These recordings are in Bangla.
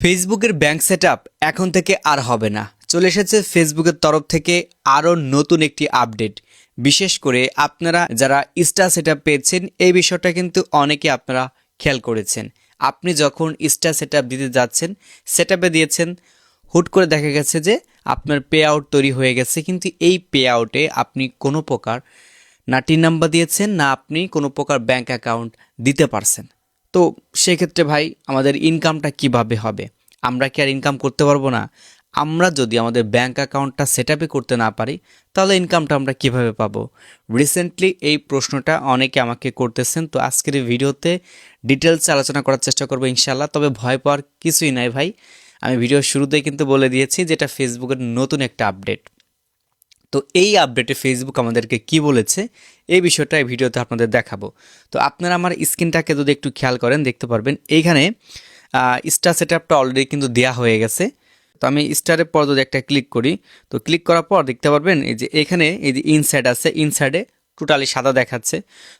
ফেসবুকের ব্যাংক সেট এখন থেকে আর হবে না। চলে এসেছে ফেসবুকের তরফ থেকে আরও নতুন একটি আপডেট। বিশেষ করে আপনারা যারা স্টার সেট পেয়েছেন, এই বিষয়টা কিন্তু অনেকে আপনারা খেয়াল করেছেন। আপনি যখন স্টার সেট দিতে যাচ্ছেন সেট দিয়েছেন, হুট করে দেখা গেছে যে আপনার পে আউট তৈরি হয়ে গেছে, কিন্তু এই পে আউটে আপনি কোনো প্রকার না টিন নাম্বার দিয়েছেন, না আপনি কোনো প্রকার ব্যাংক অ্যাকাউন্ট দিতে পারছেন। তো সেক্ষেত্রে ভাই, আমাদের ইনকামটা কীভাবে হবে? আমরা কি আর ইনকাম করতে পারব না? আমরা যদি আমাদের ব্যাংক অ্যাকাউন্টটা সেট করতে না পারি, তাহলে ইনকামটা আমরা কীভাবে পাবো? রিসেন্টলি এই প্রশ্নটা অনেকে আমাকে করতেছেন, তো আজকের এই ভিডিওতে ডিটেলস আলোচনা করার চেষ্টা করব ইনশাল্লাহ তবে ভয় পাওয়ার কিছুই নাই ভাই। আমি ভিডিওর শুরুতেই কিন্তু বলে দিয়েছি, যেটা ফেসবুকের নতুন একটা আপডেট তো এই আপডেটে ফেসবুক আমাদেরকে কি বলেছে, এই বিষয়টা এই ভিডিওতে আপনাদের দেখাবো। তো আপনারা আমার স্ক্রিনটাকে যদি একটু খেয়াল করেন, দেখতে পারবেন, এইখানে স্টার সেট আপটা অলরেডি কিন্তু দেওয়া হয়ে গেছে। তো আমি স্টারের পর যদি একটা ক্লিক করি, তো ক্লিক করার পর দেখতে পারবেন, এই যে এখানে, এই যে ইনসাইড আছে ইনসাইডে টোটালি সাদা দেখাচ্ছে।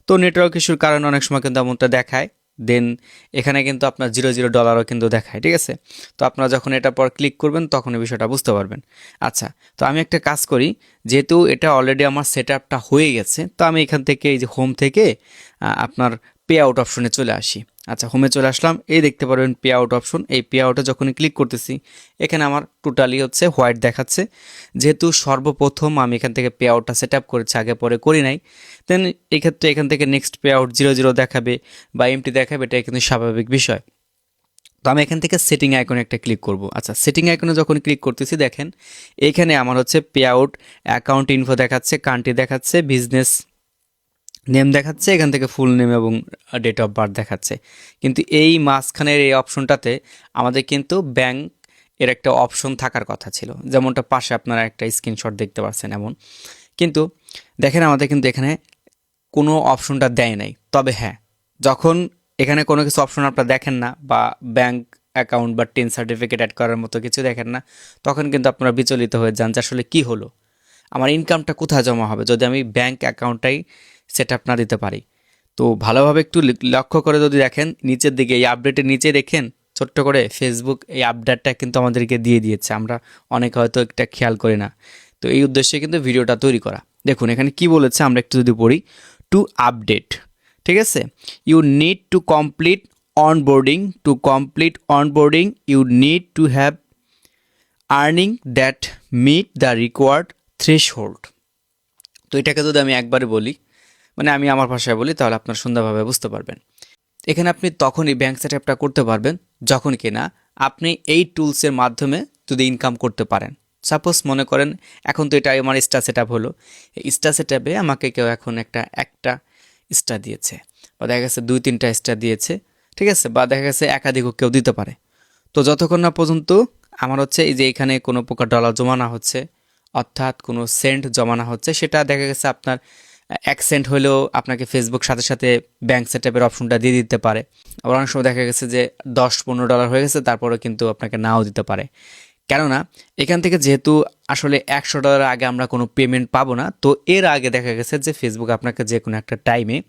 তো নেটওয়ার্ক ইস্যুর কারণে অনেক সময় কিন্তু এমনটা দেখায়। দেন এখানে কিন্তু আপনার জিরো জিরো ডলারও কিন্তু দেখায়, ঠিক আছে? তো আপনারা যখন এটা পর ক্লিক করবেন তখন এই বিষয়টা বুঝতে পারবেন। আচ্ছা তো আমি একটা কাজ করি, যেহেতু এটা অলরেডি আমার সেট হয়ে গেছে, তো আমি এখান থেকে এই যে হোম থেকে আপনার পে আউট অপশনে চলে আসি। আচ্ছা হোমে চলে আসলাম। এই দেখতে পারবেন পে আউট অপশন এই পে আউটে যখনই ক্লিক করতেছি, এখানে আমার টোটালি হচ্ছে হোয়াইট দেখাচ্ছে। যেহেতু সর্বপ্রথম আমি এখান থেকে পে আউটটা সেট আপ করেছি, আগে পরে করি নাই দেন এই ক্ষেত্রে এখান থেকে next pay out zero zero দেখাবে বা এমটি দেখাবে এটা কিন্তু স্বাভাবিক বিষয়। তো আমি এখান থেকে সেটিং আইকনে একটা ক্লিক করব। আচ্ছা সেটিং আইকনে যখন ক্লিক করতেছি, দেখেন এইখানে আমার হচ্ছে পে আউট অ্যাকাউন্ট ইনফো দেখাচ্ছে কান্ট্রি দেখাচ্ছে বিজনেস নেম দেখাচ্ছে, এখান থেকে ফুল নেম এবং ডেট অফ বার্থ দেখাচ্ছে। কিন্তু এই মাঝখানের এই অপশনটাতে আমাদের কিন্তু ব্যাংক এর একটা অপশন থাকার কথা ছিল। যেমনটা পাশে আপনারা একটা স্ক্রিনশট দেখতে পাচ্ছেন এমন। কিন্তু দেখেন, আমাদের কিন্তু এখানে কোনো অপশনটা দেয় নাই। তবে হ্যাঁ যখন এখানে কোনো কিছু অপশন আপনারা দেখেন না বা ব্যাংক অ্যাকাউন্ট বা টেন সার্টিফিকেট অ্যাড করার মতো কিছু দেখেন না, তখন কিন্তু আপনারা বিচলিত হয়ে যান যে আসলে কী হলো? আমার ইনকামটা কোথায় জমা হবে? যদি আমি ব্যাংক অ্যাকাউন্টটাই সেট আপ না দিতে পারি। তো ভালোভাবে একটু লক্ষ্য করে যদি দেখেন, নিচের দিকে এই আপডেটের নিচে দেখেন, ছোট্ট করে ফেসবুক এই আপডেটটা কিন্তু আমাদেরকে দিয়ে দিয়েছে। আমরা অনেকে হয়তো একটা খেয়াল করি না। তো এই উদ্দেশ্যে কিন্তু ভিডিওটা তৈরি করা। দেখুন, এখানে কি বলেছে আমরা একটু যদি পড়ি। টু আপডেট ঠিক আছে? You need to complete onboarding to complete onboarding you need to have earning that meet the required threshold তো এটাকে যদি আমি একবারে বলি মানে আমি আমার ভাষায় বলি, তাহলে আপনার সুন্দরভাবে বুঝতে পারবেন। এখানে আপনি তখনই ব্যাংক সেট আপটা করতে পারবেন, যখন কিনা আপনি এই টুলসের মাধ্যমে যদি ইনকাম করতে পারেন। সাপোজ মনে করেন, এখন তো এটা আমার স্টার সেট হলো। স্টার সেট আমাকে কেউ এখন একটা একটা স্টার দিয়েছে, বা দেখা গেছে দুই, তিনটা স্টার দিয়েছে, ঠিক আছে? বা দেখা গেছে একাধিকও কেউ দিতে পারে। তো যতক্ষণ না পর্যন্ত আমার হচ্ছে এই যে এখানে কোনো প্রকার ডলার জমা না হচ্ছে, অর্থাৎ কোনো সেন্ট জমা না হচ্ছে, সেটা দেখা গেছে আপনার এক সেন্ট হলেও আপনাকে ফেসবুক সাথে সাথে ব্যাংক সেটআপের অপশনটা দিয়ে দিতে পারে। আবার অনেক সময় দেখা গেছে যে দশ পনেরো ডলার হয়ে গেছে, তারপরেও কিন্তু আপনাকে নাও দিতে পারে। কেননা এখান থেকে যেহেতু আসলে একশো ডলার আগে আমরা কোনো পেমেন্ট পাবো না, তো এর আগে দেখা গেছে যে ফেসবুক আপনাকে যে কোনো একটা টাইমে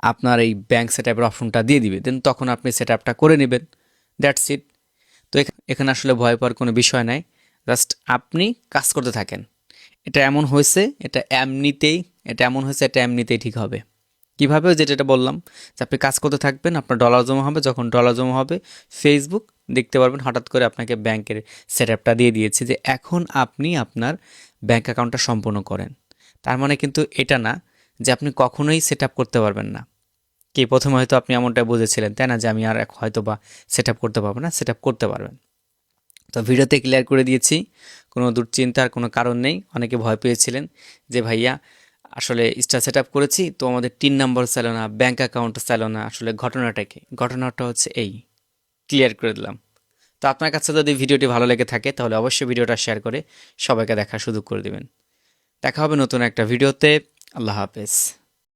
আপনার এই ব্যাংক সেট আপের অপশনটা দিয়ে দিবে। দেন তখন আপনি সেট আপটা করে নেবেন। দ্যাটস ইট তো এখ- এখানে আসলে ভয় পাওয়ার কোনো বিষয় নাই। জাস্ট আপনি কাজ করতে থাকেন। এটা এমন হয়েছে, এটা এমনিতেই, এটা এমন হয়েছে, এটা এমনিতেই ঠিক হবে। কীভাবে যেটা যেটা বললাম, যে আপনি কাজ করতে থাকবেন, আপনার ডলার জমা হবে, যখন ডলার জমা হবে ফেসবুক দেখতে পারবেন, হঠাৎ করে আপনাকে ব্যাংকের সেট আপটা দিয়ে দিয়েছে যে এখন আপনি আপনার ব্যাঙ্ক অ্যাকাউন্টটা সম্পূর্ণ করেন। তার মানে কিন্তু এটা না, যে আপনি কখনোই সেট করতে পারবেন না। কি প্রথমে হয়তো আপনি এমনটা বুঝেছিলেন, তাই না? যে আমি আর এক- হয়তো বা সেট করতে পারব না সেট করতে পারবেন। তো ভিডিওতে ক্লিয়ার করে দিয়েছি, কোনো দুশ্চিন্তার কোনো কারণ নেই। অনেকে ভয় পেয়েছিলেন যে, ভাইয়া, আসলে স্টার সেট আপ করেছি, তো আমাদের তিন নম্বর ছিল না ব্যাঙ্ক অ্যাকাউন্ট ছিল না আসলে ঘটনাটাকে ঘটনাটা হচ্ছে এই। ক্লিয়ার করে দিলাম। তো আপনার কাছে যদি ভিডিওটি ভালো লেগে থাকে, তাহলে অবশ্যই ভিডিওটা শেয়ার করে সবাইকে দেখা সুযোগ করে দেবেন। দেখা হবে নতুন একটা ভিডিওতে। আল্লাহ হাফেজ।